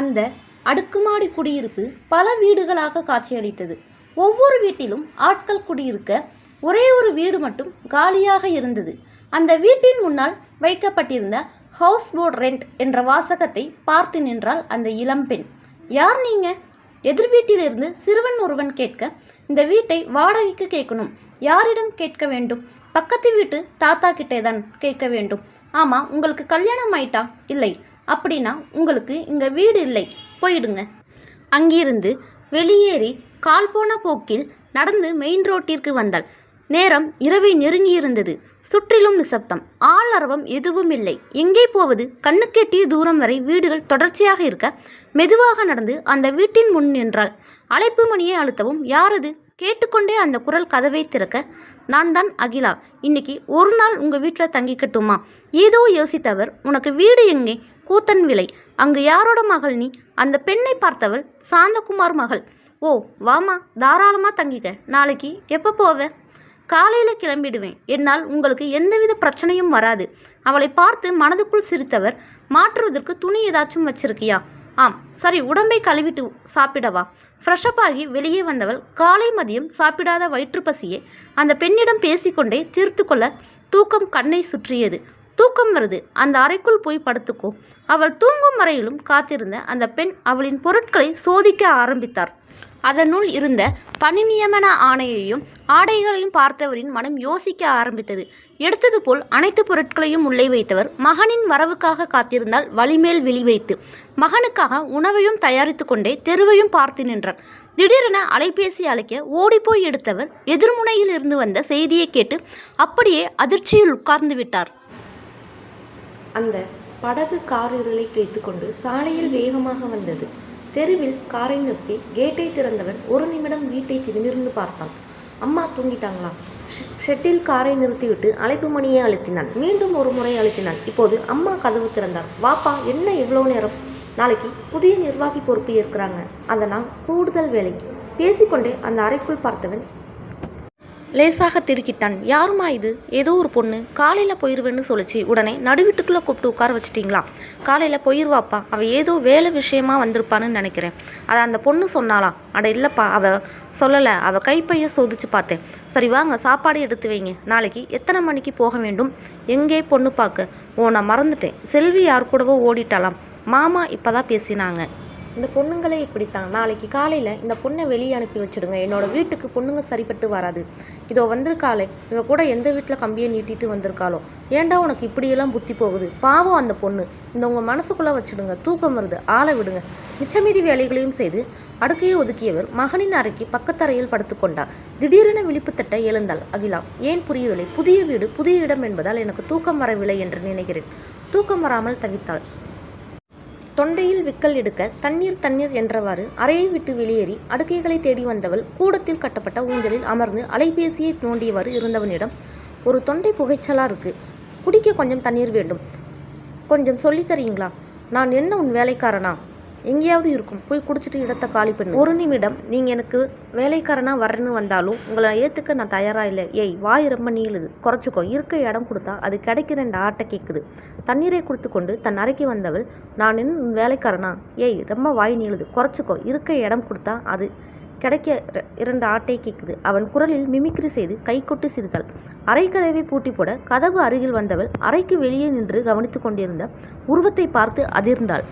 அந்த அடுக்குமாடி குடியிருப்பு பல வீடுகளாக காட்சியளித்தது. ஒவ்வொரு வீட்டிலும் ஆட்கள் குடியிருக்க ஒரே ஒரு வீடு மட்டும் காலியாக இருந்தது. அந்த வீட்டின் முன்னால் வைக்கப்பட்டிருந்த ஹவுஸ் போர்ட் ரெண்ட் என்ற வாசகத்தை பார்த்து நின்றாள் அந்த இளம்பெண் யார் நீங்க? எதிர் வீட்டிலிருந்து சிறுவன் ஒருவன் கேட்க இந்த வீட்டை வாடகைக்கு கேட்கணும். யாரிடம் கேட்க வேண்டும்? பக்கத்து வீட்டு தாத்தா கிட்டே தான் கேட்க வேண்டும். ஆமாம் உங்களுக்கு கல்யாணம் ஆயிட்டா? இல்லை. அப்படின்னா உங்களுக்கு இங்கே வீடு இல்லை. போயிடுங்க. அங்கிருந்து வெளியேறி கால் போன போக்கில் நடந்து மெயின் ரோட்டிற்கு வந்தாள். நேரம் இரவை நெருங்கியிருந்தது. சுற்றிலும் நிசப்தம். ஆள் அரவம் எதுவும் இல்லை. எங்கே போவது? கண்ணுக்கெட்டிய தூரம் வரை வீடுகள் தொடர்ச்சியாக இருக்க மெதுவாக நடந்து அந்த வீட்டின் முன் நின்றாள். அழைப்பு மணியை அழுத்தவும் யாரது? கேட்டுக்கொண்டே அந்த குரல் கதவை திறக்க நான் தான் அகிலா. இன்னைக்கு ஒரு நாள் உங்கள் வீட்டில் தங்கிக்கட்டுமா? ஏதோ யோசித்தவர் உனக்கு வீடு எங்கே? கூத்தன் விலை. அங்கு யாரோட மகள் நீ? அந்த பெண்ணை பார்த்தவள் சாந்தகுமார் மகள். ஓ வாமா தாராளமாக தங்கிக்க. நாளைக்கு எப்போ போவ? காலையில் கிளம்பிடுவேன். என்னால் உங்களுக்கு எந்தவித பிரச்சனையும் வராது. அவளை பார்த்து மனதுக்குள் சிரித்தவர் மாற்றுவதற்கு துணி ஏதாச்சும் வச்சிருக்கியா? ஆம் சரி உடம்பை கழுவிட்டு சாப்பிடவா ஃப்ரெஷ்அப் ஆகி வெளியே வந்தவள் காலை மதியம் சாப்பிடாத வயிற்று பசியை அந்த பெண்ணிடம் பேசிக்கொண்டே தீர்த்து கொள்ள தூக்கம் கண்ணை சுற்றியது. தூக்கம் வருது. அந்த அறைக்குள் போய் படுத்துக்கோ. அவள் தூங்கும் வரையிலும் காத்திருந்த அந்த பெண் அவளின் பொருட்களை சோதிக்க ஆரம்பித்தார். அதனுள் இருந்த பணி நியமன ஆணையையும் ஆடைகளையும் பார்த்தவரின் மனம் யோசிக்க ஆரம்பித்தது. எடுத்தது போல் அனைத்து பொருட்களையும் உள்ளே வைத்தவர் மகனின் வரவுக்காக காத்திருந்தால் வழிமேல் விழி வைத்து மகனுக்காக உணவையும் தயாரித்து கொண்டே தெருவையும் பார்த்து நின்றார். திடீரென அலைபேசி அழைக்க ஓடிப்போய் எடுத்தவர் எதிர்முனையில் இருந்து வந்த செய்தியை கேட்டு அப்படியே அதிர்ச்சியில் உட்கார்ந்து விட்டார். அந்த படகு காரிருளை இருளை கிழித்துக்கொண்டு சாலையில் வேகமாக வந்தது. தெருவில் காரை நிறுத்தி கேட்டை திறந்தவன் ஒரு நிமிடம் வீட்டை திரும்பிருந்து பார்த்தான். அம்மா தூங்கிட்டாங்களா? ஷெ- ஷெட்டில் காரை நிறுத்திவிட்டு அழைப்பு மணியை அழுத்தினான். மீண்டும் ஒரு முறை அழுத்தினான். இப்போது அம்மா கதவு திறந்தார். வாப்பா என்ன இவ்வளோ நேரம்? நாளைக்கு புதிய நிர்வாகி பொறுப்பு ஏற்கிறாங்க. அதனால் கூடுதல் வேலை. பேசிக்கொண்டே அந்த அறைக்குள் பார்த்தவன் லேசாக திடுக்கிட்டான் யாருமா இது? ஏதோ ஒரு பொண்ணு. காலையில் போயிடுவேன்னு சொல்லிச்சு. உடனே நடுவீட்டுக்குள்ளே கூப்பிட்டு உட்கார வச்சிட்டிங்களா? காலையில் போயிடுவாப்பா அவள் ஏதோ வேலை விஷயமா வந்திருப்பான்னு நினைக்கிறேன். அதை அந்த பொண்ணு சொன்னாலாம் அட இல்லைப்பா. அவள் சொல்லலை. அவள் கைப்பையை சோதிச்சு பார்த்தேன். சரி வாங்க சாப்பாடு எடுத்து வைங்க. நாளைக்கு எத்தனை மணிக்கு போக வேண்டும்? எங்கே பொண்ணு பார்க்க ஓ நான் மறந்துட்டேன். செல்வி யார் கூடவோ ஓடிட்டாலாம் மாமா இப்போதான் பேசினாங்க. இந்த பொண்ணுங்களே இப்படித்தான். நாளைக்கு காலையில் இந்த பொண்ணை வெளியே அனுப்பி வச்சிடுங்க. என்னோட வீட்டுக்கு பொண்ணுங்க சரிப்பட்டு வராது. இதோ வந்திருக்காளே. இவ கூட எந்த வீட்டில் கம்பியை நீட்டிட்டு வந்திருக்காளோ. ஏன்டா உனக்கு இப்படியெல்லாம் புத்தி போகுது? பாவம் அந்த பொண்ணு. இந்த உங்கள் மனசுக்குள்ளே வச்சிடுங்க. தூக்கம் வருது. ஆளை விடுங்க. மிச்சமீதி வேலைகளையும் செய்து அடுக்கையை ஒதுக்கியவர் மகனின் அறைக்கு பக்கத்தரையில் படுத்துக்கொண்டார். திடீரென விழிப்பு தட்ட எழுந்தாள் அகிலா. ஏன் புரியவில்லை? புதிய வீடு புதிய இடம் என்பதால் எனக்கு தூக்கம் வரவில்லை என்று நினைக்கிறேன். தூக்கம் வராமல் தவித்தாள். தொண்டையில் விக்கல் எடுக்க தண்ணீர் தண்ணீர் என்றவாறு அறையை விட்டு வெளியேறி அடுக்கைகளை தேடி வந்தவள் கூடத்தில் கட்டப்பட்ட ஊஞ்சலில் அமர்ந்து அலைபேசியை நோண்டியவாறு இருந்தவனிடம் ஒரு தொண்டை புகைச்சலா இருக்கு. குடிக்க கொஞ்சம் தண்ணீர் வேண்டும். கொஞ்சம் சொல்லித் தரீங்களா? நான் என்ன உன் வேலைக்காரனா? எங்கேயாவது இருக்கும். போய் குடிச்சிட்டு இடத்த காலி பண்ணு. ஒரு நிமிடம் நீங்கள் எனக்கு வேலைக்காரனா வரேன்னு வந்தாலும் உங்களை ஏற்றுக்க நான் தயாராக இல்லை. ஏய் வாய் ரொம்ப நீளுது. குறைச்சிக்கோ. இருக்க இடம் கொடுத்தா அது கிடைக்கிற ரெண்டு ஆட்டை கேட்குது தண்ணீரை கொடுத்து கொண்டு தன் அறைக்கு வந்தவள் நான் என்ன உன் வேலைக்காரனா? ஏய் ரொம்ப வாய் நீளுது. குறைச்சிக்கோ. இருக்க இடம் கொடுத்தா அது கிடைக்க இரண்டு ஆட்டை கேட்குது அவன் குரலில் மிமிக்ரி செய்து கைகொட்டு சிரித்தாள். அறை கதவை பூட்டி போட கதவு அருகில் வந்தவள் அறைக்கு வெளியே நின்று கவனித்து கொண்டிருந்த உருவத்தை பார்த்து அதிர்ந்தாள்.